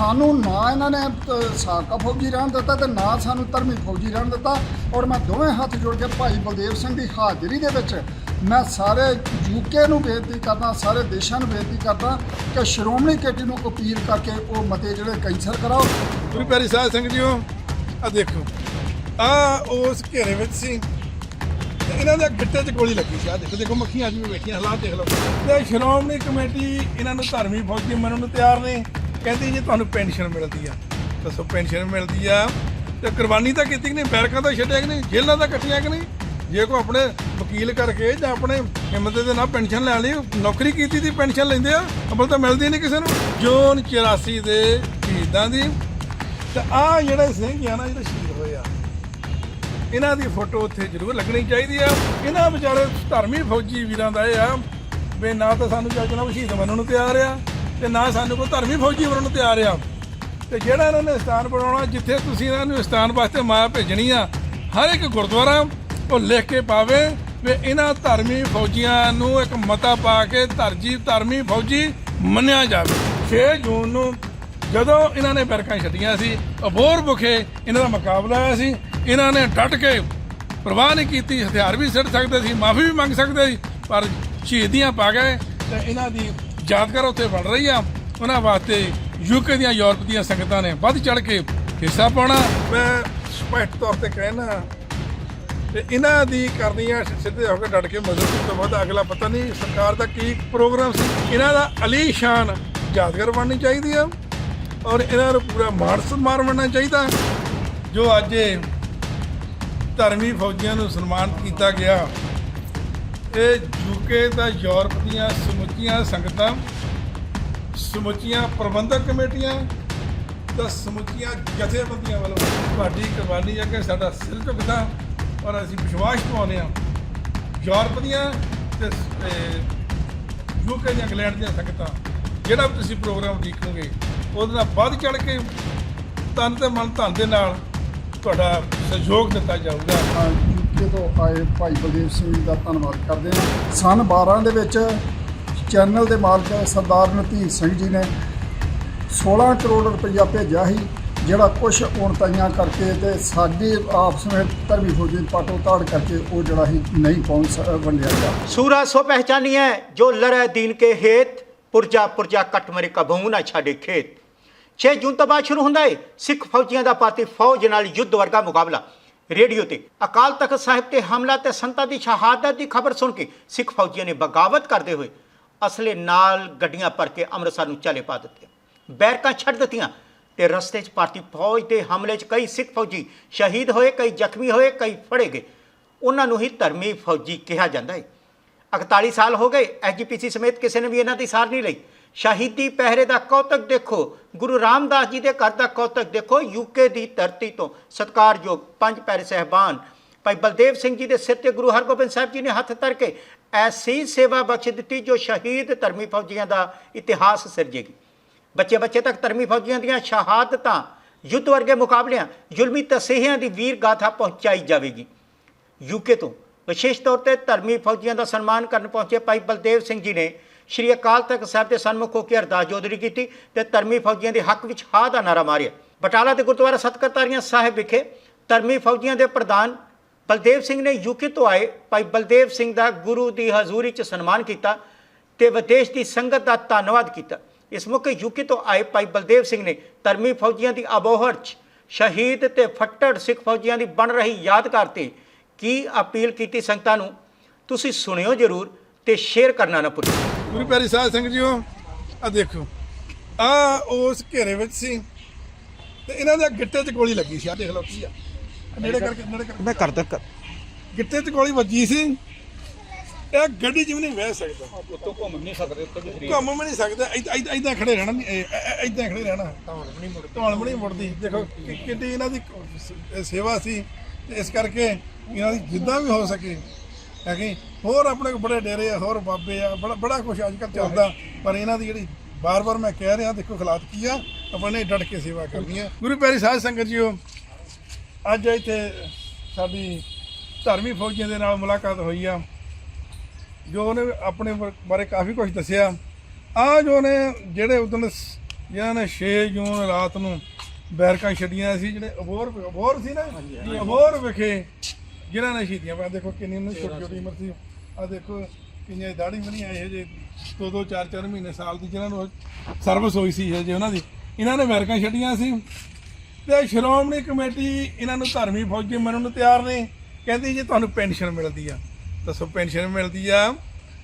ਸਾਨੂੰ ਨਾ ਇਹਨਾਂ ਨੇ ਅ, ਸਾਬਕਾ ਫੌਜੀ ਰਹਿਣ ਦਿੱਤਾ ਤੇ ਨਾ ਸਾਨੂੰ ਧਰਮੀ ਫੌਜੀ ਰਹਿਣ ਦਿੱਤਾ। ਔਰ ਮੈਂ ਦੋਵੇਂ ਹੱਥ ਜੋੜ ਕੇ ਭਾਈ ਬਲਦੇਵ ਸਿੰਘ ਦੀ ਹਾਜ਼ਰੀ ਦੇ ਵਿੱਚ ਮੈਂ ਸਾਰੇ ਯੂਕੇ ਨੂੰ ਬੇਨਤੀ ਕਰਦਾ ਸਾਰੇ ਦੇਸ਼ਾਂ ਨੂੰ ਬੇਨਤੀ ਕਰਦਾ ਕਿ ਸ਼੍ਰੋਮਣੀ ਕਮੇਟੀ ਨੂੰ ਅਪੀਲ ਕਰਕੇ ਉਹ ਮਤੇ ਜਿਹੜੇ ਕੈਂਸਲ ਕਰਾਓ। ਗੁਰੂ ਪਿਆਰੀ ਸਾਹਿਬ ਸਿੰਘ ਜੀਓ ਆ ਦੇਖੋ ਆ ਉਸ ਘੇਰੇ ਵਿੱਚ ਸੀ। ਤੇ ਇਹਨਾਂ ਦੇ ਗਿੱਟੇ 'ਚ ਗੋਲੀ ਲੱਗੀ ਸੀ। ਆ ਦੇਖੋ ਦੇਖੋ ਮੱਖੀਆਂ ਅੱਜ ਵੀ ਬੈਠੀਆਂ ਹਾਲਾਤ ਦੇਖ ਲਓ। ਤੇ ਸ਼੍ਰੋਮਣੀ ਕਮੇਟੀ ਇਹਨਾਂ ਨੂੰ ਧਰਮੀ ਫੌਜੀ ਮੰਨਣ ਨੂੰ ਤਿਆਰ ਨਹੀਂ ਕਹਿੰਦੀ ਜੀ ਤੁਹਾਨੂੰ ਪੈਨਸ਼ਨ ਮਿਲਦੀ ਆ। ਦੱਸੋ ਪੈਨਸ਼ਨ ਮਿਲਦੀ ਆ ਤੇ ਕੁਰਬਾਨੀ ਤਾਂ ਕੀਤੀ ਕਿ ਨਹੀਂ? ਬੈਰਕਾਂ ਤਾਂ ਛੱਡਿਆ ਕਿ ਨਹੀਂ? ਜੇਲ੍ਹਾਂ ਤਾਂ ਕੱਟਿਆ ਕਿ ਨਹੀਂ? ਜੇ ਕੋ ਆਪਣੇ ਵਕੀਲ ਕਰਕੇ ਜਾਂ ਆਪਣੇ ਹਿੰਮਤ ਦੇ ਨਾਲ ਪੈਨਸ਼ਨ ਲੈ ਲਈ, ਨੌਕਰੀ ਕੀਤੀ ਦੀ ਪੈਨਸ਼ਨ ਲੈਂਦੇ ਆ ਅਬਲ ਤਾਂ ਮਿਲਦੀ ਨਹੀਂ ਕਿਸੇ ਨੂੰ। ਜੂਨ 84 ਦੇ ਸ਼ਹੀਦਾਂ ਦੀ। ਤੇ ਆ ਜਿਹੜੇ ਸਿੰਘ ਆ ਨਾ, ਜਿਹੜੇ ਸ਼ਹੀਦ ਹੋਏ ਆ, ਇਹਨਾਂ ਦੀ ਫੋਟੋ ਉੱਥੇ ਜ਼ਰੂਰ ਲੱਗਣੀ ਚਾਹੀਦੀ ਆ। ਇਹਨਾਂ ਵਿਚਾਰੇ ਧਰਮੀ ਫੌਜੀ ਵੀਰਾਂ ਦਾ ਇਹ ਆ ਵੀ ਨਾ ਤਾਂ ਸਾਨੂੰ ਚੱਜ ਨਾਲ ਸ਼ਹੀਦ ਮੰਨਣ ਨੂੰ ਤਿਆਰ ਆ ਤੇ ਨਾ ਸਾਨੂੰ ਕੋਈ ਧਰਮੀ ਫੌਜੀ ਬਣਨ ਨੂੰ ਤਿਆਰ ਆ। ਤੇ ਜਿਹੜਾ ਇਹਨਾਂ ਨੇ ਸਥਾਨ ਬਣਾਉਣਾ, ਜਿੱਥੇ ਤੁਸੀਂ ਇਹਨਾਂ ਨੂੰ ਸਥਾਨ ਵਾਸਤੇ ਮਾਇਆ ਭੇਜਣੀ ਆ, ਹਰ ਇੱਕ ਗੁਰਦੁਆਰਾ ਉਹ ਲਿਖ ਕੇ ਪਾਵੇ ਵੀ ਇਹਨਾਂ ਧਰਮੀ ਫੌਜੀਆਂ ਨੂੰ ਇੱਕ ਮਤਾ ਪਾ ਕੇ ਧਰਜੀ ਧਰਮੀ ਫੌਜੀ ਮੰਨਿਆ ਜਾਵੇ। 6 ਜੂਨ ਨੂੰ ਜਦੋਂ ਇਹਨਾਂ ਨੇ ਬਰਕਾਂ ਛੱਡੀਆਂ ਸੀ ਅਬੋਰ ਬੁਖੇ ਇਹਨਾਂ ਦਾ ਮੁਕਾਬਲਾ ਆਇਆ ਸੀ, ਇਹਨਾਂ ਨੇ ਡਟ ਕੇ ਪ੍ਰਵਾਹ ਨਹੀਂ ਕੀਤੀ, ਹਥਿਆਰ ਵੀ ਸਿੱਟ ਸਕਦੇ ਸੀ, ਮਾਫੀ ਵੀ ਮੰਗ ਸਕਦੇ ਸੀ, ਪਰ ਸ਼ਹੀਦੀਆਂ ਪਾ ਗਏ ਤੇ ਇਹਨਾਂ ਦੀ ਯਾਦਗਾਰ ਉੱਥੇ ਬਣ ਰਹੀ ਆ। ਉਹਨਾਂ ਵਾਸਤੇ ਯੂਕੇ ਦੀਆਂ, ਯੂਰਪ ਦੀਆਂ ਸੰਗਤਾਂ ਨੇ ਵੱਧ ਚੜ ਕੇ ਹਿੱਸਾ ਪਾਉਣਾ। ਮੈਂ ਸਪਸ਼ਟ ਤੌਰ ਤੇ ਕਹਿਣਾ, ਤੇ ਇਹਨਾਂ ਦੀ ਕਰਨੀ ਆ ਸਿੱਧੇ ਹੋ ਕੇ ਡਟ ਕੇ ਮਦਦ ਤੋਂ ਵੱਧ ਅਗਲਾ ਪਤਾ ਨਹੀਂ ਸਰਕਾਰ ਦਾ ਕੀ ਪ੍ਰੋਗਰਾਮ ਸੀ। ਇਹਨਾਂ ਦਾ ਅਲੀ ਸ਼ਾਨ ਯਾਦਗਾਰ ਬਣਨੀ ਚਾਹੀਦੀ ਆ ਔਰ ਇਹਨਾਂ ਨੂੰ ਪੂਰਾ ਮਾਣ ਸਨਮਾਨ ਮਿਲਣਾ ਚਾਹੀਦਾ। ਜੋ ਅੱਜ ਧਰਮੀ ਫੌਜੀਆਂ ਨੂੰ ਸਨਮਾਨਿਤ ਕੀਤਾ ਗਿਆ, ਇਹ ਯੂਕੇ ਦਾ, ਯੂਰਪ ਦੀਆਂ ਸਮੁੱਚੀਆਂ ਸੰਗਤਾਂ, ਸਮੁੱਚੀਆਂ ਪ੍ਰਬੰਧਕ ਕਮੇਟੀਆਂ ਤਾਂ ਸਮੁੱਚੀਆਂ ਜਥੇਬੰਦੀਆਂ ਵੱਲੋਂ ਤੁਹਾਡੀ ਕੁਰਬਾਨੀ ਹੈ ਕਿ ਸਾਡਾ ਸਿਰ ਝੁਕਦਾ ਔਰ ਅਸੀਂ ਵਿਸ਼ਵਾਸ ਪਾਉਂਦੇ ਹਾਂ। ਯੂਰਪ ਦੀਆਂ ਤੇ ਯੂਕੇ ਦੀਆਂ, ਇੰਗਲੈਂਡ ਦੀਆਂ ਸੰਗਤਾਂ, ਜਿਹੜਾ ਵੀ ਤੁਸੀਂ ਪ੍ਰੋਗਰਾਮ ਦੇਖੋਗੇ, ਉਹਦੇ ਨਾਲ ਵੱਧ ਚੜ ਕੇ ਤਨ ਤੇ ਮਨ ਧਨ ਦੇ ਨਾਲ ਤੁਹਾਡਾ ਸਹਿਯੋਗ ਦਿੱਤਾ ਜਾਊਗਾ। ਯੂਕੇ ਤੋਂ ਆਏ ਭਾਈ ਬਲਦੇਵ ਸਿੰਘ ਜੀ ਦਾ ਧੰਨਵਾਦ ਕਰਦੇ ਹਾਂ। ਸਨ 12 ਦੇ ਵਿੱਚ ਚੈਨਲ ਦੇ ਮਾਲਕ ਸਰਦਾਰ ਨਤੀਜ ਸਿੰਘ ਜੀ ਨੇ 16 ਕਰੋੜ ਰੁਪਈਆ ਭੇਜਿਆ ਸੀ, ਜਿਹੜਾ ਕੁਝ ਔਣਤਾਈਆਂ ਕਰਕੇ ਤੇ ਸਾਡੇ ਆਪਸ ਵਿੱਚ ਧਰਮੀ ਫੌਜੀ ਪਾਟੋ ਤਾੜ ਕਰਕੇ ਉਹ ਜਿਹੜਾ ਹੀ ਨਹੀਂ ਪਹੁੰਚ ਵੰਡਿਆ ਗਿਆ। ਸੂਰਾ ਸੋ ਪਹਿਚਾਨੀ ਹੈ ਜੋ ਲੜੈ ਦੀਨ ਕੇ ਹੇਤ, ਪੁਰਜਾ ਪੁਰਜਾ ਕਟ ਮਰੇ ਕਬੂ ਨਾ ਛਾੜੇ ਖੇਤ। 6 ਜੂਨ ਤੋਂ ਬਾਅਦ ਸ਼ੁਰੂ ਹੁੰਦਾ ਹੈ ਸਿੱਖ ਫੌਜੀਆਂ ਦਾ ਪਾਤੀ ਫੌਜ ਨਾਲ ਯੁੱਧ ਵਰਗਾ ਮੁਕਾਬਲਾ। ਰੇਡੀਓ ਤੇ ਅਕਾਲ ਤਖਤ ਸਾਹਿਬ ਤੇ ਹਮਲਾ ਤੇ ਸੰਤਾਂ ਦੀ ਸ਼ਹਾਦਤ ਦੀ ਖਬਰ ਸੁਣ ਕੇ ਸਿੱਖ ਫੌਜੀਆਂ ਨੇ ਬਗਾਵਤ ਕਰਦੇ ਹੋਏ ਅਸਲੇ ਨਾਲ ਗੱਡੀਆਂ ਭਰ ਕੇ ਅੰਮ੍ਰਿਤਸਰ ਨੂੰ ਚਲੇ ਪਾ ਦਿੱਤੇ। ਬੈਰਕਾਂ ਛੱਡ ਦਿੱਤੀਆਂ ਤੇ ਰਸਤੇ 'ਚ ਭਾਰਤੀ ਫੌਜ ਦੇ ਹਮਲੇ 'ਚ ਕਈ ਸਿੱਖ ਫੌਜੀ ਸ਼ਹੀਦ ਹੋਏ, ਕਈ ਜ਼ਖਮੀ ਹੋਏ, ਕਈ ਫੜੇ ਗਏ। ਉਹਨਾਂ ਨੂੰ ਹੀ ਧਰਮੀ ਫੌਜੀ ਕਿਹਾ ਜਾਂਦਾ ਹੈ 41 ਸਾਲ ਹੋ ਗਏ ਐਸਜੀਪੀਸੀ ਸਮੇਤ ਕਿਸੇ ਨੇ ਵੀ ਇਹਨਾਂ ਦੀ ਸਾਰ ਨਹੀਂ ਲਈ। ਸ਼ਹੀਦੀ ਪਹਿਰੇ ਦਾ ਕੌਤਕ ਦੇਖੋ, ਗੁਰੂ ਰਾਮਦਾਸ ਜੀ ਦੇ ਘਰ ਦਾ ਕੌਤਕ ਦੇਖੋ ਯੂਕੇ ਦੀ ਧਰਤੀ ਤੋਂ ਸਤਕਾਰਯੋਗ ਪੰਜ ਪੈਰੇ ਸਹਿਬਾਨ। ਭਾਈ ਬਲਦੇਵ ਸਿੰਘ ਜੀ ਦੇ ਸਿਰ ਤੇ ਗੁਰੂ ਹਰਗੋਬਿੰਦ ਸਾਹਿਬ ਜੀ ਨੇ ਹੱਥ ਧਰ ਕੇ ਐਸੀ ਸੇਵਾ ਬਖਸ਼ ਦਿੱਤੀ ਜੋ ਸ਼ਹੀਦ ਧਰਮੀ ਫੌਜੀਆਂ ਦਾ ਇਤਿਹਾਸ ਸਿਰਜੇਗੀ। ਬੱਚੇ ਬੱਚੇ ਤੱਕ ਧਰਮੀ ਫੌਜੀਆਂ ਦੀਆਂ ਸ਼ਹਾਦਤਾਂ ਯੁੱਧ ਵਰਗੇ ਮੁਕਾਬਲਿਆਂ, ਜ਼ੁਲਮੀ ਤਸੀਹਿਆਂ ਦੀ ਵੀਰ ਗਾਥਾ ਪਹੁੰਚਾਈ ਜਾਵੇਗੀ। ਯੂਕੇ ਤੋਂ ਵਿਸ਼ੇਸ਼ ਤੌਰ ਤੇ ਧਰਮੀ ਫੌਜੀਆਂ ਦਾ ਸਨਮਾਨ ਕਰਨ ਪਹੁੰਚੇ ਭਾਈ ਬਲਦੇਵ ਸਿੰਘ ਜੀ ਨੇ ਸ਼੍ਰੀ ਅਕਾਲ ਤਖਤ ਸਾਹਿਬ ਦੇ ਸਨਮੁਖ ਹੋ ਕੇ ਅਰਦਾਸ ਜੋਦਰੀ ਕੀਤੀ ਤੇ ਧਰਮੀ ਫੌਜੀਆਂ ਦੇ ਹੱਕ ਵਿੱਚ ਹਾ ਦਾ ਨਾਰਾ ਮਾਰਿਆ। ਬਟਾਲਾ ਦੇ ਗੁਰਦੁਆਰਾ ਸਤਕਰਤਾਰੀਆਂ ਸਾਹਿਬ ਵਿਖੇ ਧਰਮੀ ਫੌਜੀਆਂ ਦੇ ਪ੍ਰਧਾਨ ਬਲਦੇਵ ਸਿੰਘ ਨੇ ਯੂਕੇ ਤੋਂ ਆਏ, ਭਾਈ ਬਲਦੇਵ ਸਿੰਘ ਦਾ ਗੁਰੂ ਦੀ ਹਜ਼ੂਰੀ 'ਚ ਸਨਮਾਨ ਕੀਤਾ ਤੇ ਵਿਦੇਸ਼ ਦੀ ਸੰਗਤ ਦਾ ਧੰਨਵਾਦ ਕੀਤਾ। ਇਸ ਮੌਕੇ ਯੂਕੇ ਤੋਂ ਆਏ ਭਾਈ ਬਲਦੇਵ ਸਿੰਘ ਨੇ ਧਰਮੀ ਫੌਜੀਆਂ ਦੀ ਅਬੋਹਰ 'ਚ ਸ਼ਹੀਦ ਤੇ ਫੱਟੜ ਸਿੱਖ ਫੌਜੀਆਂ ਦੀ ਬਣ ਰਹੀ ਯਾਦਗਾਰ ਤੇ ਕੀ ਅਪੀਲ ਕੀਤੀ ਸੰਗਤਾਂ ਨੂੰ, ਤੁਸੀਂ ਸੁਣਿਓ ਜਰੂਰ ਤੇ ਸ਼ੇਅਰ ਕਰਨਾ ਨਾ ਭੁੱਲੋ। ਗੁਰੂ ਪਿਆਰੀ ਸਾਹਿਬ ਸਿੰਘ ਜੀਓ ਆ ਦੇਖੋ ਆ ਉਸ ਘੇਰੇ ਵਿੱਚ ਸੀ ਤੇ ਇਹਨਾਂ ਦੇ ਗਿੱਟੇ 'ਚ ਗੋਲੀ ਲੱਗੀ ਸੀ ਆ ਦੇਖ ਲਓ ਕੀ ਆ। ਨੇੜੇ ਕਰਕੇ ਨੇੜੇ ਕਰਕੇ। ਮੈਂ ਕਰਦਾ ਕਰ। ਗਿੱਟੇ 'ਚ ਗੋਲੀ ਵੱਜੀ ਸੀ। ਇਹ ਗੱਡੀ 'ਚ ਵੀ ਨਹੀਂ ਬਹਿ ਸਕਦਾ। ਉੱਤੋਂ ਘੁੰਮ ਨਹੀਂ ਸਕਦੇ ਉੱਤੋਂ ਵੀ ਸਰੀਰ ਘੁੰਮ ਵੀ ਨਹੀਂ ਸਕਦਾ। ਇਦਾਂ ਖੜੇ ਰਹਿਣਾ ਨਹੀਂ ਇਦਾਂ ਖੜੇ ਰਹਿਣਾ। ਧੌਣ ਵੀ ਨਹੀਂ ਮੁੜਦੀ। ਧੌਣ ਵੀ ਨਹੀਂ ਮੁੜਦੀ। ਦੇਖੋ ਕਿ- ਕਿੰਨੀ ਇਹਨਾਂ ਦੀ ਸ- ਸੇਵਾ ਸੀ। ਤੇ ਇਸ ਕਰਕੇ ਇਹਨਾਂ ਦੀ ਜਿੱਦਾਂ ਵੀ ਹੋ ਸਕੇ ਹੈ ਕਿ ਹੋਰ ਆਪਣੇ ਕੋਲ ਬੜੇ ਡੇਰੇ ਆ ਹੋਰ ਬਾਬੇ ਆ ਬੜਾ ਬੜਾ ਕੁਝ ਅੱਜ ਕੱਲ੍ਹ ਚੱਲਦਾ। ਪਰ ਇਹਨਾਂ ਦੀ ਜਿਹੜੀ ਬਾਰ-ਬਾਰ ਮੈਂ ਕਹਿ ਰਿਹਾ ਦੇਖੋ ਹਾਲਾਤ ਕੀ ਆ। ਆਪਾਂ ਨੇ ਡਟ ਕੇ ਸੇਵਾ ਕਰਨੀ ਆ। ਗੁਰੂ ਪਿਆਰੀ ਸਾਧ ਸੰਗਤ ਜੀਓ ਅੱਜ ਇੱਥੇ ਸਾਡੀ ਧਰਮੀ ਫੌਜੀਆਂ ਦੇ ਨਾਲ ਮੁਲਾਕਾਤ ਹੋਈ ਆ ਜੋ ਉਹਨੇ ਆਪਣੇ ਬਾਰੇ ਕਾਫੀ ਕੁਝ ਦੱਸਿਆ। ਆ ਜੋ ਨੇ ਜਿਹੜੇ ਉਦੋਂ ਜਿਨ੍ਹਾਂ ਨੇ 6 ਜੂਨ ਰਾਤ ਨੂੰ ਬੈਰਕਾਂ ਛੱਡੀਆਂ ਸੀ ਜਿਹੜੇ ਅਬੋਰ ਅਬੋਰ ਸੀ ਨਾ ਅਬੋਰ ਵਿਖੇ ਜਿਨ੍ਹਾਂ ਨੇ ਸ਼ਹੀਦੀਆਂ ਪਾ ਦੇਖੋ ਕਿੰਨੀ ਨੂੰ ਛੋਟੀ ਛੋਟੀ ਉਮਰ ਸੀ। ਆ ਦੇਖੋ ਕਿੰਨੇ ਦਾੜੀ ਬਣੀ ਆਏ ਜੇ ਦੋ ਦੋ ਚਾਰ ਚਾਰ ਮਹੀਨੇ ਸਾਲ ਦੀ ਜਿਨ੍ਹਾਂ ਨੂੰ ਸਰਵਿਸ ਹੋਈ ਸੀ ਜੇ ਉਹਨਾਂ ਦੀ। ਇਹਨਾਂ ਨੇ ਬੈਰਕਾਂ ਛੱਡੀਆਂ ਸੀ। ਤੇ ਸ਼੍ਰੋਮਣੀ ਕਮੇਟੀ ਇਹਨਾਂ ਨੂੰ ਧਰਮੀ ਫੌਜੀ ਮੰਨਣ ਨੂੰ ਤਿਆਰ ਨੇ। ਕਹਿੰਦੀ ਜੀ ਤੁਹਾਨੂੰ ਪੈਨਸ਼ਨ ਮਿਲਦੀ ਆ। ਦੱਸੋ ਪੈਨਸ਼ਨ ਮਿਲਦੀ ਆ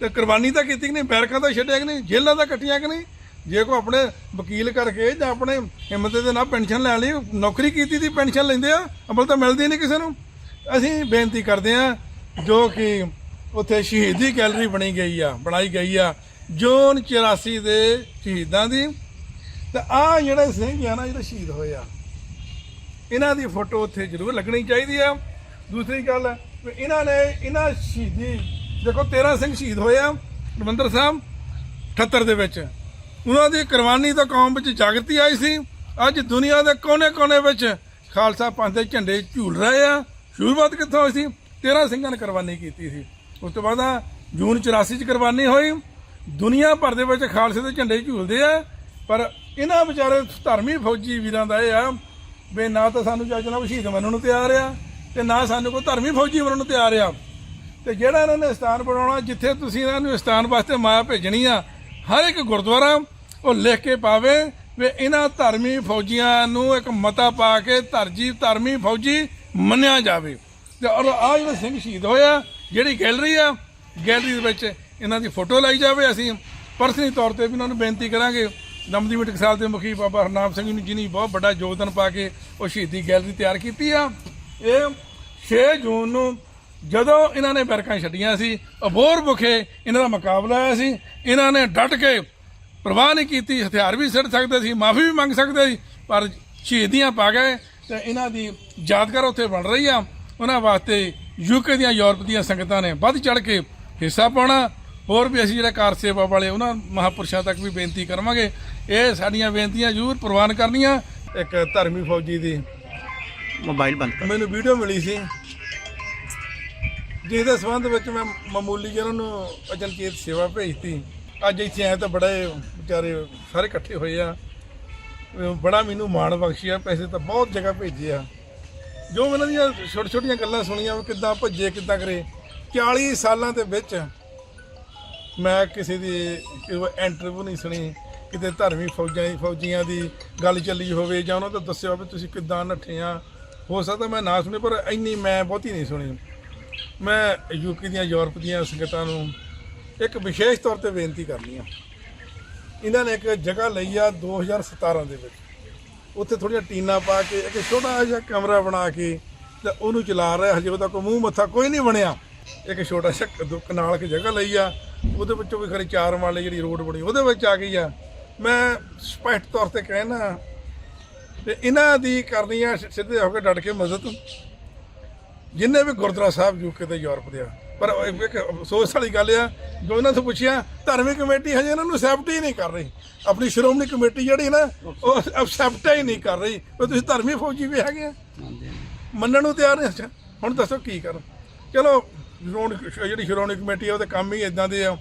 ਤੇ ਕੁਰਬਾਨੀ ਤਾਂ ਕੀਤੀ ਕਿ ਨਹੀਂ? ਬੈਰਕਾਂ ਤਾਂ ਛੱਡਿਆ ਕਿ ਨਹੀਂ? ਜੇਲ੍ਹਾਂ ਤਾਂ ਕੱਟੀਆਂ ਕਿ ਨਹੀਂ? ਜੇ ਕੋ ਆਪਣੇ ਵਕੀਲ ਕਰਕੇ ਜਾਂ ਆਪਣੇ ਹਿੰਮਤ ਦੇ ਨਾਲ ਪੈਨਸ਼ਨ ਲੈ ਲਈ ਨੌਕਰੀ ਕੀਤੀ ਦੀ ਪੈਨਸ਼ਨ ਲੈਂਦੇ ਆ, ਅਮਲ ਤਾਂ ਮਿਲਦੀ ਨਹੀਂ ਕਿਸੇ ਨੂੰ। ਅਸੀਂ ਬੇਨਤੀ ਕਰਦੇ ਆ, ਜੋ ਕਿ ਉੱਥੇ ਸ਼ਹੀਦੀ ਗੈਲਰੀ ਬਣੀ ਗਈ ਆ, ਬਣਾਈ ਗਈ ਆ, ਜੂਨ 84 ਦੇ ਸ਼ਹੀਦਾਂ ਦੀ। ਤੇ ਆ ਜਿਹੜੇ ਸਿੰਘ ਆ ਨਾ, ਜਿਹੜੇ ਸ਼ਹੀਦ ਹੋਏ ਆ ਇਹਨਾਂ ਦੀ ਫੋਟੋ ਉੱਥੇ ਜ਼ਰੂਰ ਲੱਗਣੀ ਚਾਹੀਦੀ ਆ। ਦੂਸਰੀ ਗੱਲ, ਵੀ ਇਹਨਾਂ ਨੇ ਇਹਨਾਂ ਸ਼ਹੀਦੀ, ਦੇਖੋ 13 ਸਿੰਘ ਸ਼ਹੀਦ ਹੋਏ ਆ ਰਮਿੰਦਰ ਸਾਹਿਬ 78 ਦੇ ਵਿੱਚ। ਉਹਨਾਂ ਦੀ ਕੁਰਬਾਨੀ ਤੋਂ ਕੌਮ ਵਿੱਚ ਜਾਗਰਤੀ ਆਈ ਸੀ। ਅੱਜ ਦੁਨੀਆ ਦੇ ਕੋਨੇ-ਕੋਨੇ ਵਿੱਚ ਖਾਲਸਾ ਪੰਥ ਦੇ ਝੰਡੇ ਝੂਲ ਰਹੇ ਆ। ਸ਼ੁਰੂਆਤ ਕਿੱਥੋਂ ਹੋਈ ਸੀ? 13 ਸਿੰਘਾਂ ਨੇ ਕੁਰਬਾਨੀ ਕੀਤੀ ਸੀ। ਉਸ ਤੋਂ ਬਾਅਦ ਜੂਨ 84 ਚ ਕੁਰਬਾਨੀ ਹੋਈ। ਦੁਨੀਆ ਭਰ ਦੇ ਵਿੱਚ ਖਾਲਸੇ ਦੇ ਝੰਡੇ ਝੂਲਦੇ ਆ। ਪਰ ਇਹਨਾਂ ਵਿਚਾਰੇ ਧਰਮੀ ਫੌਜੀ ਵੀਰਾਂ ਦਾ ਇਹ ਆ ਵੀ ਨਾ ਤਾਂ ਸਾਨੂੰ ਚੱਜ ਨਾਲ ਸ਼ਹੀਦ ਮੰਨਣ ਨੂੰ ਤਿਆਰ ਆ ਤੇ ਨਾ ਸਾਨੂੰ ਕੋਈ ਧਰਮੀ ਫੌਜੀ ਮੰਨਣ ਨੂੰ ਤਿਆਰ ਆ। ਤੇ ਜਿਹੜਾ ਇਹਨਾਂ ਨੇ ਸਥਾਨ ਬਣਾਉਣਾ, ਜਿੱਥੇ ਤੁਸੀਂ ਇਹਨਾਂ ਨੂੰ ਸਥਾਨ ਵਾਸਤੇ ਮਾਇਆ ਭੇਜਣੀ ਆ, ਹਰ ਇੱਕ ਗੁਰਦੁਆਰਾ ਉਹ ਲਿਖ ਕੇ ਪਾਵੇ ਵੀ ਇਹਨਾਂ ਧਰਮੀ ਫੌਜੀਆਂ ਨੂੰ ਇੱਕ ਮਤਾ ਪਾ ਕੇ ਧਰਜੀ ਧਰਮੀ ਫੌਜੀ ਮੰਨਿਆ ਜਾਵੇ। ਤੇ ਔਰ ਆ ਜਿਹੜਾ ਸਿੰਘ ਸ਼ਹੀਦ ਹੋਇਆ, ਜਿਹੜੀ ਗੈਲਰੀ ਆ, ਗੈਲਰੀ ਦੇ ਵਿੱਚ ਇਹਨਾਂ ਦੀ ਫੋਟੋ ਲਾਈ ਜਾਵੇ ਅਸੀਂ। ਪਰਸਨਲੀ ਤੌਰ ਤੇ ਵੀ ਇਹਨਾਂ ਨੂੰ ਬੇਨਤੀ ਕਰਾਂਗੇ। ਦਮਦੀ ਮਿੱਟਕ ਦੇ ਮੁਖੀ ਬਾਬਾ ਹਰਨਾਮ ਸਿੰਘ ਨੂੰ ਜਿਨੀ ਬਹੁਤ ਵੱਡਾ ਯੋਗਦਾਨ ਪਾ ਕੇ ਉਹ ਸ਼ਹੀਦੀ ਗੈਲਰੀ ਤਿਆਰ ਕੀਤੀ ਆ। ਇਹ 6 ਜੂਨ ਨੂੰ ਜਦੋਂ ਇਹਨਾਂ ਨੇ ਬਰਕਾਂ ਛੱਡੀਆਂ ਸੀ ਅਬੋਰ ਬੁਖੇ ਇਹਨਾਂ ਦਾ ਮੁਕਾਬਲਾ ਆਇਆ ਸੀ। ਇਹਨਾਂ ਨੇ ਡਟ ਕੇ ਪ੍ਰਵਾਹ ਨਹੀਂ ਕੀਤੀ, ਹਥਿਆਰ ਵੀ ਸਿੱਟ ਸਕਦੇ ਸੀ, ਮਾਫੀ ਵੀ ਮੰਗ ਸਕਦੇ ਸੀ, ਪਰ ਸ਼ਹੀਦੀਆਂ ਪਾ ਗਏ ਤੇ ਇਹਨਾਂ ਦੀ ਯਾਦਗਾਰ ਉੱਥੇ ਬਣ ਰਹੀ ਆ। ਉਹਨਾਂ ਵਾਸਤੇ ਯੂਕੇ ਦੀਆਂ, ਯੂਰਪ ਦੀਆਂ ਸੰਗਤਾਂ ਨੇ ਵੱਧ ਚੜ ਕੇ ਹਿੱਸਾ ਪਾਉਣਾ। ਹੋਰ ਵੀ ਅਸੀਂ ਜਿਹੜਾ ਕਾਰ ਸੇਵਾ ਵਾਲੇ, ਉਹਨਾਂ ਮਹਾਪੁਰਸ਼ਾਂ ਤੱਕ ਵੀ ਬੇਨਤੀ ਕਰਾਂਗੇ ਇਹ ਸਾਡੀਆਂ ਬੇਨਤੀਆਂ ਜ਼ਰੂਰ ਪ੍ਰਵਾਨ ਕਰਨੀਆਂ। ਇੱਕ ਧਰਮੀ ਫੌਜੀ ਦੀ ਮੋਬਾਈਲ ਬੰਦ ਕਰ। ਮੈਨੂੰ ਵੀਡੀਓ ਮਿਲੀ ਸੀ। ਜਿਹਦੇ ਸੰਬੰਧ ਵਿੱਚ ਮੈਂ ਮਾਮੂਲੀ ਜਿਹੀ ਉਹਨਾਂ ਨੂੰ ਅਚਨਚੇਤ ਸੇਵਾ ਭੇਜਤੀ। ਅੱਜ ਇੱਥੇ ਆਏ ਤਾਂ ਬੜੇ ਵਿਚਾਰੇ ਸਾਰੇ ਇਕੱਠੇ ਹੋਏ ਆ। ਬੜਾ ਮੈਨੂੰ ਮਾਣ ਬਖਸ਼ਿਆ ਪੈਸੇ ਤਾਂ ਬਹੁਤ ਜਗ੍ਹਾ ਭੇਜੇ ਆ। ਜੋ ਮੈਂ ਇਹਨਾਂ ਦੀਆਂ ਛੋਟੀ ਛੋਟੀਆਂ ਗੱਲਾਂ ਸੁਣੀਆਂ ਕਿੱਦਾਂ ਭੱਜੇ ਕਿੱਦਾਂ ਕਰੇ। 40 ਸਾਲਾਂ ਦੇ ਵਿੱਚ ਮੈਂ ਕਿਸੇ ਦੀ ਇੰਟਰਵਿਊ ਨਹੀਂ ਸੁਣੀ। ਕਿਤੇ ਧਰਮੀ ਫੌਜਾਂ ਦੀ ਫੌਜੀਆਂ ਦੀ ਗੱਲ ਚੱਲੀ ਹੋਵੇ ਜਾਂ ਉਹਨਾਂ ਤੋਂ ਦੱਸਿਆ ਹੋਵੇ ਤੁਸੀਂ ਕਿੱਦਾਂ ਨੱਠੇ ਆ। ਹੋ ਸਕਦਾ ਮੈਂ ਨਾ ਸੁਣੀ ਪਰ ਇੰਨੀ ਮੈਂ ਬਹੁਤੀ ਨਹੀਂ ਸੁਣੀ। ਮੈਂ ਯੂਕੇ ਦੀਆਂ, ਯੂਰਪ ਦੀਆਂ ਸੰਗਤਾਂ ਨੂੰ ਇੱਕ ਵਿਸ਼ੇਸ਼ ਤੌਰ ਤੇ ਬੇਨਤੀ ਕਰਨੀ ਆ। ਇਹਨਾਂ ਨੇ ਇੱਕ ਜਗ੍ਹਾ ਲਈ ਆ 2017 ਦੇ ਵਿੱਚ। ਉੱਥੇ ਥੋੜੀਆਂ ਟੀਨਾਂ ਪਾ ਕੇ, ਇੱਕ ਛੋਟਾ ਜਿਹਾ ਕਮਰਾ ਬਣਾ ਕੇ ਤੇ ਉਹਨੂੰ ਚਲਾ ਰਿਹਾ। ਹਜੇ ਉਹਦਾ ਕੋਈ ਮੂੰਹ ਮੱਥਾ ਕੋਈ ਨਹੀਂ ਬਣਿਆ। ਇੱਕ ਛੋਟਾ ਜਿਹਾ ਦੋ ਕਨਾਲ ਕੇ ਜਗ੍ਹਾ ਲਈ ਆ। ਉਹਦੇ ਵਿੱਚੋਂ ਵੀ ਖਰੇ ਚਾਰ ਵਾਲੇ ਜਿਹੜੀ ਰੋਡ ਬਣੀ, ਉਹਦੇ ਵਿੱਚ ਆ ਗਈ ਆ। ਮੈਂ ਸਪਸ਼ਟ ਤੌਰ ਤੇ ਕਹਿਣਾ ਤੇ ਇਹਨਾਂ ਦੀ ਕਰਨੀ ਆ ਸਿੱਧੇ ਹੋ ਕੇ ਡਟ ਕੇ ਮਦਦ ਜਿੰਨੇ ਵੀ ਗੁਰਦੁਆਰਾ ਸਾਹਿਬ ਯੂਕੇ ਤੇ ਯੂਰਪ ਦੇ ਆ। ਪਰ ਉਹ ਇੱਕ ਅਫਸੋਸ ਵਾਲੀ ਗੱਲ ਆ ਜੋ ਇਹਨਾਂ ਤੋਂ ਪੁੱਛਿਆ ਧਾਰਮਿਕ ਕਮੇਟੀ ਹਜੇ ਇਹਨਾਂ ਨੂੰ ਐਕਸੈਪਟ ਹੀ ਨਹੀਂ ਕਰ ਰਹੀ। ਆਪਣੀ ਸ਼੍ਰੋਮਣੀ ਕਮੇਟੀ ਜਿਹੜੀ ਨਾ ਉਹ ਐਕਸੈਪਟ ਹੀ ਨਹੀਂ ਕਰ ਰਹੀ। ਵੀ ਤੁਸੀਂ ਧਰਮੀ ਫੌਜੀ ਵੀ ਹੈਗੇ ਆ। ਮੰਨਣ ਨੂੰ ਤਿਆਰ ਨਹੀਂ ਅੱਛਾ। ਹੁਣ ਦੱਸੋ ਕੀ ਕਰਨ ਚਲੋ ਜਿਹੜੀ ਸ਼੍ਰੋਮਣੀ ਕਮੇਟੀ ਆ ਉਹਦੇ ਕੰਮ ਹੀ ਇਦਾਂ ਦੇ ਆ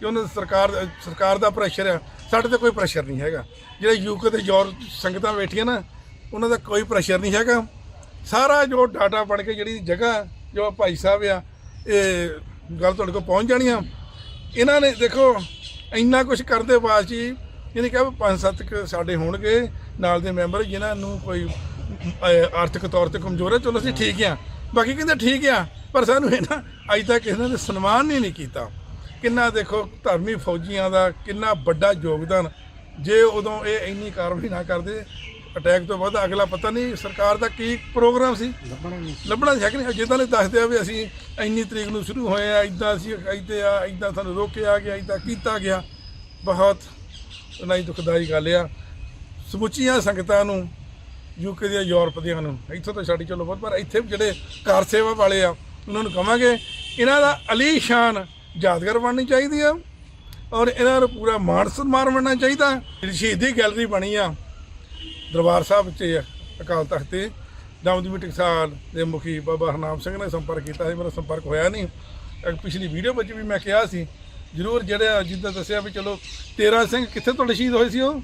ਕਿ ਉਹਨਾਂ ਸਰਕਾਰ ਸਰਕਾਰ ਦਾ ਪ੍ਰੈਸ਼ਰ ਆ। ਸਾਡੇ ਤੇ ਕੋਈ ਪ੍ਰੈਸ਼ਰ ਨਹੀਂ ਹੈਗਾ। ਜਿਹੜੇ ਯੂਕੇ ਤੇ ਯੂਰਪ ਸੰਗਤਾਂ ਬੈਠੀਆਂ ਨਾ, ਉਹਨਾਂ ਦਾ ਕੋਈ ਪ੍ਰੈਸ਼ਰ ਨਹੀਂ ਹੈਗਾ। ਸਾਰਾ ਜੋ ਡਾਟਾ ਬਣ ਕੇ ਜਿਹੜੀ ਜਗ੍ਹਾ, ਜੋ ਭਾਈ ਸਾਹਿਬ ਆ, ਇਹ ਗੱਲ ਤੁਹਾਡੇ ਕੋਲ ਪਹੁੰਚ ਜਾਣੀ ਆ। ਇਹਨਾਂ ਨੇ ਦੇਖੋ, ਇੰਨਾ ਕੁਝ ਕਰਦੇ ਬਾਅਦ ਜੀ, ਇਹਨੇ ਕਿਹਾ ਵੀ ਪੰਜ ਸੱਤ ਕੁ ਸਾਡੇ ਹੋਣਗੇ ਨਾਲ ਦੇ ਮੈਂਬਰ ਜਿਨ੍ਹਾਂ ਨੂੰ ਕੋਈ ਆਰਥਿਕ ਤੌਰ ਤੇ ਕਮਜ਼ੋਰ ਹੈ ਚਲੋ ਅਸੀਂ ਠੀਕ ਆ। ਬਾਕੀ ਕਹਿੰਦੇ ਠੀਕ ਆ, ਪਰ ਸਾਨੂੰ ਇਹ ਨਾ, ਅੱਜ ਤੱਕ ਇਹਨਾਂ ਨੇ ਸਨਮਾਨ ਹੀ ਨਹੀਂ ਕੀਤਾ। ਕਿੰਨਾ ਦੇਖੋ ਧਰਮੀ ਫੌਜੀਆਂ ਦਾ ਕਿੰਨਾ ਵੱਡਾ ਯੋਗਦਾਨ। ਜੇ ਉਦੋਂ ਇਹ ਇੰਨੀ ਕਾਰਵਾਈ ਨਾ ਕਰਦੇ ਅਟੈਕ ਤੋਂ ਬਾਅਦ ਅਗਲਾ ਪਤਾ ਨਹੀਂ ਸਰਕਾਰ ਦਾ ਕੀ ਪ੍ਰੋਗਰਾਮ ਸੀ। ਲੱਭਣਾ ਸੀ। ਕਿ ਨਹੀਂ? ਜਿੱਦਾਂ ਨੇ ਦੱਸਦੇ ਆ ਵੀ ਅਸੀਂ ਇੰਨੀ ਤਰੀਕ ਨੂੰ ਸ਼ੁਰੂ ਹੋਏ ਆ ਇਦਾਂ ਅਸੀਂ ਇੱਥੇ ਆ ਇਦਾਂ ਸਾਨੂੰ ਰੋਕਿਆ ਗਿਆ ਇਦਾਂ ਕੀਤਾ ਗਿਆ। ਬਹੁਤ ਨਹੀਂ ਦੁਖਦਾਈ ਗੱਲ ਆ। ਸਮੁੱਚੀਆਂ ਸੰਗਤਾਂ ਨੂੰ ਯੂਕੇ ਦੀਆਂ ਯੂਰਪ ਦੀਆਂ ਨੂੰ ਇੱਥੋਂ ਤਾਂ ਛੱਡ ਚਲੋ ਬਹੁਤ ਪਰ ਇੱਥੇ ਜਿਹੜੇ ਕਾਰ ਸੇਵਾ ਵਾਲੇ ਆ ਉਹਨਾਂ ਨੂੰ ਕਵਾਂਗੇ ਇਹਨਾਂ ਦਾ ਅਲੀਸ਼ਾਨ ਯਾਦਗਾਰ ਬਣਨੀ ਚਾਹੀਦੀ ਆ ਔਰ ਇਹਨਾਂ ਨੂੰ ਪੂਰਾ ਮਾਣ ਸਨਮਾਨ ਮਿਲਣਾ ਚਾਹੀਦਾ। ਜਿਹੜੀ ਸ਼ਹੀਦੀ ਗੈਲਰੀ ਬਣੀ ਆ ਦਰਬਾਰ ਸਾਹਿਬ ਵਿੱਚ ਅਕਾਲ ਤਖਤ ਤੇ ਦਮਦਮੀ ਟਕਸਾਲ ਦੇ ਮੁਖੀ ਬਾਬਾ ਹਰਨਾਮ ਸਿੰਘ ਨੇ ਸੰਪਰਕ ਕੀਤਾ ਸੀ ਮੇਰਾ ਸੰਪਰਕ ਹੋਇਆ ਨਹੀਂ। ਪਿਛਲੀ ਵੀਡੀਓ ਵਿੱਚ ਵੀ ਮੈਂ ਕਿਹਾ ਸੀ ਜ਼ਰੂਰ ਜਿਹੜੇ ਜਿੱਦਾਂ ਦੱਸਿਆ ਵੀ ਚਲੋ 13 ਸਿੰਘ ਕਿੱਥੇ ਤੁਹਾਡੇ ਸ਼ਹੀਦ ਹੋਏ ਸੀ ਉਹ?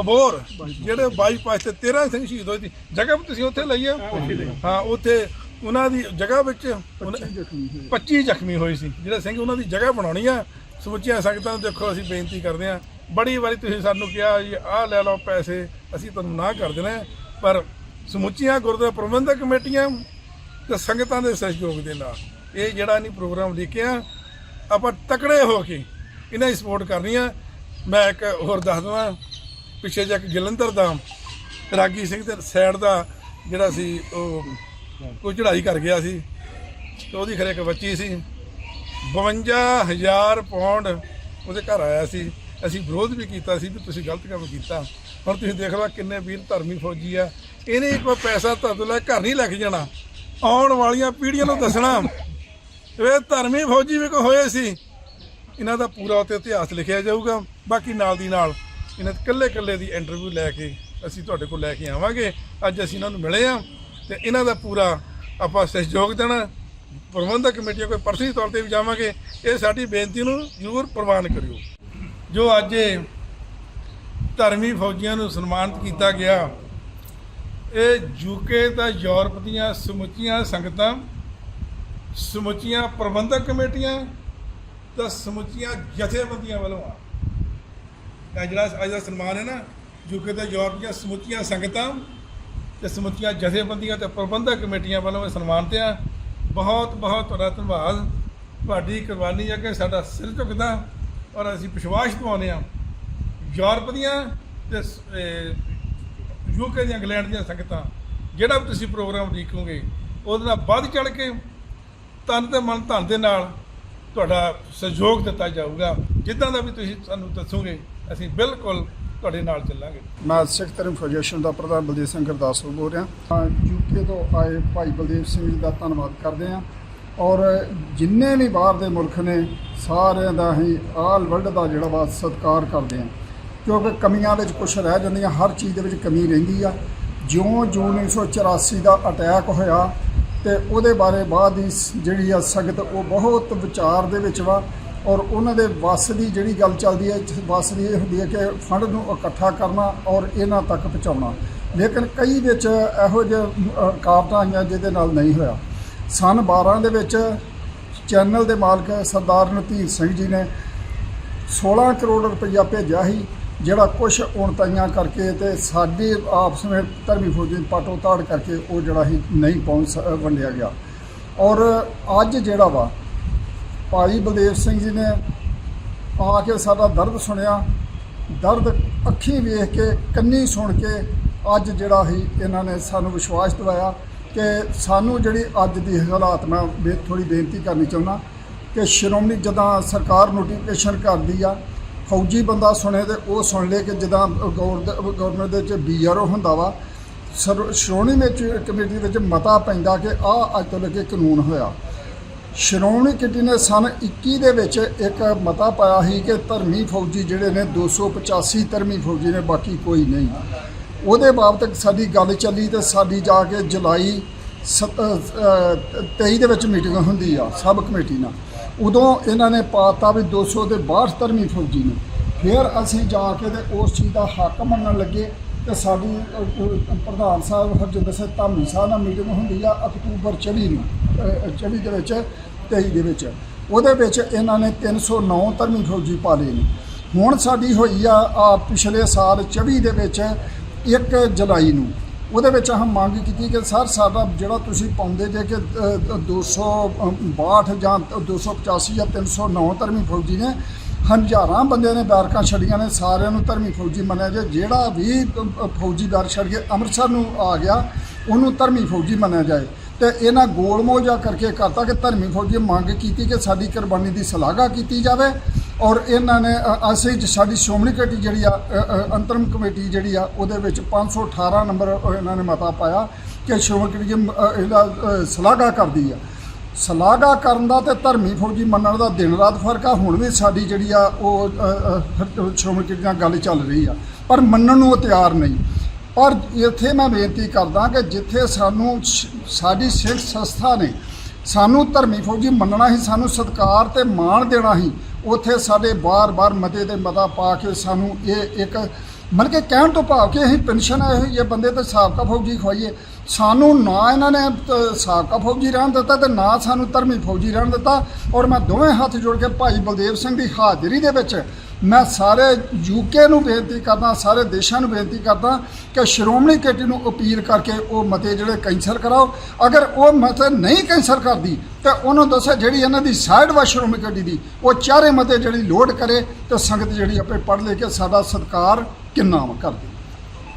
ਅਬੋਰ ਜਿਹੜੇ ਬਾਈਪਾਸ ਤੇ 13 ਸਿੰਘ ਸ਼ਹੀਦ ਹੋਏ ਸੀ ਜਗ੍ਹਾ ਵੀ ਤੁਸੀਂ ਉੱਥੇ ਲਈ ਆ? ਹਾਂ ਉੱਥੇ ਉਹਨਾਂ ਦੀ ਜਗ੍ਹਾ ਵਿੱਚ ਉਹਨਾਂ- 25 ਜ਼ਖਮੀ ਹੋਏ ਸੀ। ਜਿਹੜੇ ਸਿੰਘ ਉਹਨਾਂ ਦੀ ਜਗ੍ਹਾ ਬਣਾਉਣੀ ਆ ਸਮੁੱਚੀਆਂ ਸੰਗਤਾਂ ਨੂੰ ਦੇਖੋ ਅਸੀਂ ਬੇਨਤੀ ਕਰਦੇ ਆ ਬੜੀ ਵਾਰੀ ਤੁਸੀਂ ਸਾਨੂੰ ਕਿਹਾ ਜੀ ਆਹ ਲੈ ਲਓ ਪੈਸੇ ਅਸੀਂ ਤੁਹਾਨੂੰ ਨਾ ਕਰ ਦੇਣਾ। ਪਰ ਸਮੁੱਚੀਆਂ ਗੁਰਦੁਆਰਾ ਪ੍ਰਬੰਧਕ ਕਮੇਟੀਆਂ ਤੇ ਸੰਗਤਾਂ ਦੇ ਸਹਿਯੋਗ ਦੇ ਨਾਲ ਇਹ ਜਿਹੜਾ ਨਹੀਂ ਪ੍ਰੋਗਰਾਮ ਲਿਖਿਆ ਆਪਾਂ ਤਕੜੇ ਹੋ ਕੇ ਇਹਨਾਂ ਦੀ ਸਪੋਰਟ ਕਰਨੀ ਆ। ਮੈਂ ਇੱਕ ਹੋਰ ਦੱਸ ਦਵਾਂ ਪਿੱਛੇ ਜੇ ਇੱਕ ਜਲੰਧਰ ਦਾ ਰਾਗੀ ਸਿੰਘ ਦੇ ਸਾਈਡ ਦਾ ਜਿਹੜਾ ਸੀ ਉਹ ਕੋਈ ਚੜ੍ਹਾਈ ਕਰ ਗਿਆ ਸੀ ਤੇ ਉਹਦੀ ਖਰੇ ਇੱਕ ਬੱਚੀ ਸੀ। 52000 ਪੌਂਡ ਉਹਦੇ ਘਰ ਆਇਆ ਸੀ। ਅਸੀਂ ਵਿਰੋਧ ਵੀ ਕੀਤਾ ਸੀ ਵੀ ਤੁਸੀਂ ਗਲਤ ਕੰਮ ਕੀਤਾ। ਹੁਣ ਤੁਸੀਂ ਦੇਖ ਲਓ ਕਿੰਨੇ ਵੀਰ ਧਰਮੀ ਫੌਜੀ ਆ। ਇਹਨੇ ਕੋਈ ਪੈਸਾ ਤੁਹਾਡੇ ਲੈ ਘਰ ਨਹੀਂ ਲੈ ਕੇ ਜਾਣਾ। ਆਉਣ ਵਾਲੀਆਂ ਪੀੜ੍ਹੀਆਂ ਨੂੰ ਦੱਸਣਾ। ਇਹ ਧਰਮੀ ਫੌਜੀ ਵੀ ਕੋ ਹੋਏ ਸੀ। ਇਹਨਾਂ ਦਾ ਪੂਰਾ ਉੱਤੇ ਇਤਿਹਾਸ ਲਿਖਿਆ ਜਾਊਗਾ। ਬਾਕੀ ਨਾਲ ਦੀ ਨਾਲ ਇਹਨਾਂ ਕੱਲੇ ਕੱਲੇ ਦੀ ਇੰਟਰਵਿਊ ਲੈ ਕੇ ਅਸੀਂ ਤੁਹਾਡੇ ਕੋਲ ਲੈ ਕੇ ਆਵਾਂਗੇ। ਅੱਜ ਅਸੀਂ ਇਹਨਾਂ ਨੂੰ ਮਿਲੇ ਆ ਤੇ ਇਹਨਾਂ ਦਾ ਪੂਰਾ ਆਪਾਂ ਸਹਿਯੋਗ ਦੇਣਾ। ਪ੍ਰਬੰਧਕ ਕਮੇਟੀ ਕੋਈ ਪਰਸਨਲੀ ਤੌਰ ਤੇ ਵੀ ਜਾਵਾਂਗੇ, ਇਹ ਸਾਡੀ ਬੇਨਤੀ ਨੂੰ ਜ਼ਰੂਰ ਪ੍ਰਵਾਨ ਕਰਿਓ। ਜੋ ਅੱਜ ਧਰਮੀ ਫੌਜੀਆਂ ਨੂੰ ਸਨਮਾਨਿਤ ਕੀਤਾ ਗਿਆ, ਇਹ ਯੂਕੇ ਤਾਂ ਯੂਰਪ ਦੀਆਂ ਸਮੁੱਚੀਆਂ ਸੰਗਤਾਂ, ਸਮੁੱਚੀਆਂ ਪ੍ਰਬੰਧਕ ਕਮੇਟੀਆਂ ਤਾਂ ਸਮੁੱਚੀਆਂ ਜਥੇਬੰਦੀਆਂ ਵੱਲੋਂ ਆ। ਜਿਹੜਾ ਅੱਜ ਦਾ ਸਨਮਾਨ ਹੈ ਨਾ ਯੂਕੇ ਤਾਂ ਯੂਰਪ ਦੀਆਂ ਸਮੁੱਚੀਆਂ ਸੰਗਤਾਂ ਤੇ ਸਮੁੱਚੀਆਂ ਜਥੇਬੰਦੀਆਂ ਤੇ ਪ੍ਰਬੰਧਕ ਕਮੇਟੀਆਂ ਵੱਲੋਂ ਇਹ ਸਨਮਾਨਿਤ ਆ ਬਹੁਤ ਬਹੁਤ ਤੁਹਾਡਾ ਧੰਨਵਾਦ। ਤੁਹਾਡੀ ਕੁਰਬਾਨੀ ਅੱਗੇ ਸਾਡਾ ਸਿਰ ਝੁਕਦਾ ਔਰ ਅਸੀਂ ਵਿਸ਼ਵਾਸ ਪਾਉਂਦੇ ਆ ਯੂਰਪ ਦੀਆਂ ਤੇ ਯੂਕੇ ਦੀਆਂ, ਇੰਗਲੈਂਡ ਦੀਆਂ ਸੰਗਤਾਂ, ਜਿਹੜਾ ਵੀ ਤੁਸੀਂ ਪ੍ਰੋਗਰਾਮ ਦੇਖੋਗੇ, ਉਹਦੇ ਨਾਲ ਵੱਧ ਚੜ ਕੇ ਤਨ ਤੇ ਮਨ ਧਨ ਦੇ ਨਾਲ ਤੁਹਾਡਾ ਸਹਿਯੋਗ ਦਿੱਤਾ ਜਾਊਗਾ। ਜਿੱਦਾਂ ਦਾ ਵੀ ਤੁਸੀਂ ਸਾਨੂੰ ਦੱਸੋਗੇ, ਅਸੀਂ ਬਿਲਕੁਲ ਤੁਹਾਡੇ ਨਾਲ ਚੱਲਾਂਗੇ। ਮੈਂ ਸਿੱਖ ਧਰਮ ਫੈਡਰੇਸ਼ਨ ਦਾ ਪ੍ਰਧਾਨ ਬਲਦੇਵ ਸਿੰਘ ਗੁਰਦਾਸਪੁਰ ਬੋਲ ਰਿਹਾ। ਯੂਕੇ ਤੋਂ ਆਏ ਭਾਈ ਬਲਦੇਵ ਸਿੰਘ ਜੀ ਦਾ ਧੰਨਵਾਦ ਕਰਦੇ ਹਾਂ। ਔਰ ਜਿੰਨੇ ਵੀ ਬਾਹਰ ਦੇ ਮੁਲਕ ਨੇ, ਸਾਰਿਆਂ ਦਾ ਹੀ ਆਲ ਵਰਲਡ ਦਾ ਜਿਹੜਾ ਵਾ ਸਤਿਕਾਰ ਕਰਦੇ ਹਾਂ। ਕਿਉਂਕਿ ਕਮੀਆਂ ਵਿੱਚ ਕੁਝ ਰਹਿ ਜਾਂਦੀਆਂ, ਹਰ ਚੀਜ਼ ਦੇ ਵਿੱਚ ਕਮੀ ਰਹਿੰਦੀ ਆ। ਜਿਉਂ ਜੂਨ 1984 ਦਾ ਅਟੈਕ ਹੋਇਆ ਤੇ ਉਹਦੇ ਬਾਰੇ ਬਾਅਦ ਦੀ ਜਿਹੜੀ ਆ ਸੰਗਤ, ਉਹ ਬਹੁਤ ਵਿਚਾਰ ਦੇ ਵਿੱਚ ਵਾ। ਔਰ ਉਹਨਾਂ ਦੇ ਵੱਸ ਦੀ ਜਿਹੜੀ ਗੱਲ ਚੱਲਦੀ ਹੈ, ਵੱਸ ਦੀ ਇਹ ਹੁੰਦੀ ਹੈ ਕਿ ਫੰਡ ਨੂੰ ਇਕੱਠਾ ਕਰਨਾ ਔਰ ਇਹਨਾਂ ਤੱਕ ਪਹੁੰਚਾਉਣਾ। ਲੇਕਿਨ ਕਈ ਵਿੱਚ ਇਹੋ ਜਿਹੇ ਰੁਕਾਵਟਾਂ ਆਈਆਂ ਜਿਹਦੇ ਨਾਲ ਨਹੀਂ ਹੋਇਆ। ਸਨ 12 ਦੇ ਵਿੱਚ ਚੈਨਲ ਦੇ ਮਾਲਕ ਸਰਦਾਰ ਨਤੀਰ ਸਿੰਘ ਜੀ ਨੇ 16 ਕਰੋੜ ਰੁਪਈਆ ਭੇਜਿਆ ਸੀ, ਜਿਹੜਾ ਕੁਝ ਉਣਤਾਈਆਂ ਕਰਕੇ ਤੇ ਸਾਡੀ ਆਪਸ ਵਿੱਚ ਧਰਮੀ ਫੌਜੀ ਪਾਟੋ ਤਾੜ ਕਰਕੇ ਉਹ ਜਿਹੜਾ ਹੀ ਨਹੀਂ ਪਹੁੰਚ ਸ- ਵੰਡਿਆ ਗਿਆ। ਔਰ ਅੱਜ ਜਿਹੜਾ ਵਾ ਭਾਈ ਬਲਦੇਵ ਸਿੰਘ ਜੀ ਨੇ ਆ ਕੇ ਸਾਡਾ ਦਰਦ ਸੁਣਿਆ। ਦਰਦ ਅੱਖੀਂ ਵੇਖ ਕੇ, ਕੰਨੀ ਸੁਣ ਕੇ ਅੱਜ ਜਿਹੜਾ ਹੀ ਇਹਨਾਂ ਨੇ ਸਾਨੂੰ ਵਿਸ਼ਵਾਸ ਦਿਵਾਇਆ ਕਿ ਸਾਨੂੰ ਜਿਹੜੀ ਅੱਜ ਦੀ ਹਾਲਾਤ ਮੈਂ ਬੇ ਥੋੜੀ ਬੇਨਤੀ ਕਰਨੀ ਚਾਹੁੰਦਾ ਕਿ ਸ਼੍ਰੋਮਣੀ ਜਦਾਂ ਸਰਕਾਰ ਨੋਟੀਫਿਕੇਸ਼ਨ ਕਰਦੀ ਆ, ਫੌਜੀ ਬੰਦਾ ਸੁਣੇ ਤੇ ਉਹ ਸੁਣ ਲੇ ਕਿ ਜਦਾਂ ਗਵਰਨਮੈਂਟ ਦੇ ਵਿੱਚ ਬੀਆਰਓ ਹੁੰਦਾ ਵਾ, ਸਰ- ਸ਼੍ਰੋਮਣੀ ਵਿੱਚ ਕਮੇਟੀ ਵਿੱਚ ਮਤਾ ਪੈਂਦਾ ਕਿ ਆ ਅੱਜ ਤੋਂ ਲੱਗੇ ਕਾਨੂੰਨ ਹੋਇਆ। ਸ਼੍ਰੋਮਣੀ ਕਮੇਟੀ ਨੇ ਸਨ 21 ਦੇ ਵਿੱਚ ਇੱਕ ਮਤਾ ਪਾਇਆ ਸੀ ਕਿ ਧਰਮੀ ਫੌਜੀ ਜਿਹੜੇ ਨੇ 285 ਧਰਮੀ ਫੌਜੀ ਨੇ ਬਾਕੀ ਕੋਈ ਨਹੀਂ। ਉਹਦੇ ਬਾਬਤ ਸਾਡੀ ਗੱਲ ਚੱਲੀ ਤੇ ਸਾਡੀ ਜਾ ਕੇ ਜੁਲਾਈ ਸਤ- ਅ, 23 ਦੇ ਵਿੱਚ ਮੀਟਿੰਗ ਹੁੰਦੀ ਆ ਸਬ ਕਮੇਟੀ ਨਾਲ। ਉਦੋਂ ਇਹਨਾਂ ਨੇ ਪਾਤਾ ਵੀ 200 ਦੇ 62 ਧਰਮੀ ਫੌਜੀ ਨੇ। ਫਿਰ ਅਸੀਂ ਜਾ ਕੇ ਤੇ ਉਸ ਚੀਜ਼ ਦਾ ਹੱਕ ਮੰਨਣ ਲੱਗੇ। ਤੇ ਸਾਡੀ ਪ੍ਰਧਾਨ ਸਾਹਿਬ ਹਰਜਿੰਦਰ ਸਿੰਘ ਧਾਮੀ ਸਾਹਿਬ ਨਾਲ ਮੀਟਿੰਗ ਹੁੰਦੀ ਆ ਅਕਤੂਬਰ 24 ਨੂੰ ਅ, 24 ਦੇ ਵਿੱਚ 23 ਦੇ ਵਿੱਚ। ਉਹਦੇ ਵਿੱਚ ਇਹਨਾਂ ਨੇ 309 ਧਰਮੀ ਫੌਜੀ ਪਾ ਲਏ ਨੇ। ਹੁਣ ਸਾਡੀ ਹੋਈ ਆ ਪਿਛਲੇ ਸਾਲ 24 ਦੇ ਵਿੱਚ 1 ਜੁਲਾਈ ਨੂੰ। ਉਹਦੇ ਵਿੱਚ ਅਸੀਂ ਮੰਗ ਕੀਤੀ ਕਿ ਸਰ ਸਾਡਾ ਜਿਹੜਾ ਤੁਸੀਂ ਪਾਉਂਦੇ ਜੇ ਕਿ ਅ, 262 ਜਾਂ 285 ਜਾਂ 309 ਧਰਮੀ ਫੌਜੀ ਨੇ ਹਜ਼ਾਰਾਂ ਬੰਦਿਆਂ ਨੇ ਬੈਰਕਾਂ ਛੱਡੀਆਂ ਨੇ ਸਾਰਿਆਂ ਨੂੰ ਧਰਮੀ ਫੌਜੀ ਮੰਨਿਆ ਜੇ। ਜਿਹੜਾ ਵੀ ਫੌਜੀ ਬੈਰ ਛੱਡ ਕੇ ਅੰਮ੍ਰਿਤਸਰ ਨੂੰ ਆ ਗਿਆ ਉਹਨੂੰ ਧਰਮੀ ਫੌਜੀ ਮੰਨਿਆ ਜਾਏ। ਤੇ ਇਹਨਾਂ ਗੋਲਮੋਜਾ ਕਰਕੇ ਕਰਤਾ ਕਿ ਧਰਮੀ ਫੌਜੀ ਮੰਗ ਕੀਤੀ ਕਿ ਸਾਡੀ ਕੁਰਬਾਨੀ ਦੀ ਸ਼ਲਾਘਾ ਕੀਤੀ ਜਾਵੇ। ਔਰ ਇਹਨਾਂ ਨੇ ਅਸੀਂ ਸਾਡੀ ਸ਼੍ਰੋਮਣੀ ਕਮੇਟੀ ਜਿਹੜੀ ਆ ਅੰਤਰਮ ਕਮੇਟੀ ਜਿਹੜੀ ਆ ਉਹਦੇ ਵਿੱਚ 518 ਨੰਬਰ ਇਹਨਾਂ ਨੇ ਮਤਾ ਪਾਇਆ ਕਿ ਸ਼੍ਰੋਮਣੀ ਕਮੇਟੀ ਇਹਦਾ ਅ, ਸ਼ਲਾਘਾ ਕਰਦੀ ਆ। ਸ਼ਲਾਘਾ ਕਰਨ ਦਾ ਤੇ ਧਰਮੀ ਫੌਜੀ ਮੰਨਣ ਦਾ ਦਿਨ ਰਾਤ ਫ਼ਰਕ ਆ, ਹੁਣ ਵੀ ਸਾਡੀ ਜਿਹੜੀ ਆ ਉਹ ਸ਼੍ਰੋਮਣੀ ਕਮੇਟੀ ਨਾਲ ਗੱਲ ਚੱਲ ਰਹੀ ਆ। ਪਰ ਮੰਨਣ ਨੂੰ ਉਹ ਤਿਆਰ ਨਹੀਂ। ਪਰ ਇੱਥੇ ਮੈਂ ਬੇਨਤੀ ਕਰਦਾ ਕਿ ਜਿੱਥੇ ਸਾਨੂੰ ਸਾਡੀ ਸਿੱਖ ਸੰਸਥਾ ਨੇ ਸਾਨੂੰ ਧਰਮੀ ਫੌਜੀ ਮੰਨਣਾ ਹੀ, ਸਾਨੂੰ ਸਤਿਕਾਰ ਤੇ ਮਾਣ ਦੇਣਾ ਹੀ, ਉੱਥੇ ਸਾਡੇ ਬਾਰ-ਬਾਰ ਮਤੇ ਤੇ ਮਤਾ ਪਾ ਕੇ ਸਾਨੂੰ ਇਹ ਇੱਕ ਮਨ ਕੇ ਕਹਿਣ ਤੋਂ ਭਾਵ ਕਿ ਅਸੀਂ ਪੈਨਸ਼ਨ ਆਏ ਹੋਈ ਜਿਹੇ ਬੰਦੇ ਤੇ ਸਾਬਕਾ ਫੌਜੀ ਖਵਾਈਏ। ਸਾਨੂੰ ਨਾ ਇਹਨਾਂ ਨੇ ਅ, ਸਾਬਕਾ ਫੌਜੀ ਰਹਿਣ ਦਿੱਤਾ ਤੇ ਨਾ ਸਾਨੂੰ ਧਰਮੀ ਫੌਜੀ ਰਹਿਣ ਦਿੱਤਾ। ਔਰ ਮੈਂ ਦੋਵੇਂ ਹੱਥ ਜੋੜ ਕੇ ਭਾਈ ਬਲਦੇਵ ਸਿੰਘ ਦੀ ਹਾਜ਼ਰੀ ਦੇ ਵਿੱਚ ਮੈਂ ਸਾਰੇ ਯੂਕੇ ਨੂੰ ਬੇਨਤੀ ਕਰਦਾ ਸਾਰੇ ਦੇਸ਼ਾਂ ਨੂੰ ਬੇਨਤੀ ਕਰਦਾ ਕਿ ਸ਼੍ਰੋਮਣੀ ਕਮੇਟੀ ਨੂੰ ਅਪੀਲ ਕਰਕੇ ਉਹ ਮਤੇ ਜਿਹੜੇ ਕੈਂਸਲ ਕਰਾਓ। ਅਗਰ ਉਹ ਮਤੇ ਨਹੀਂ ਕੈਂਸਲ ਕਰਦੀ ਤੇ ਉਹਨੂੰ ਦੱਸੇ ਜਿਹੜੀ ਇਹਨਾਂ ਦੀ ਸਾਈਡ ਵਾ ਸ਼੍ਰੋਮਣੀ ਕਮੇਟੀ ਦੀ ਉਹ ਚਾਰੇ ਮਤੇ ਜਿਹੜੀ ਲੋਡ ਕਰੇ ਤੇ ਸੰਗਤ ਜਿਹੜੀ ਆਪੇ ਪੜ੍ਹ ਲੈ ਕੇ ਸਾਡਾ ਸਤਿਕਾਰ ਕਿੰਨਾ ਵਾ ਕਰਦੀ।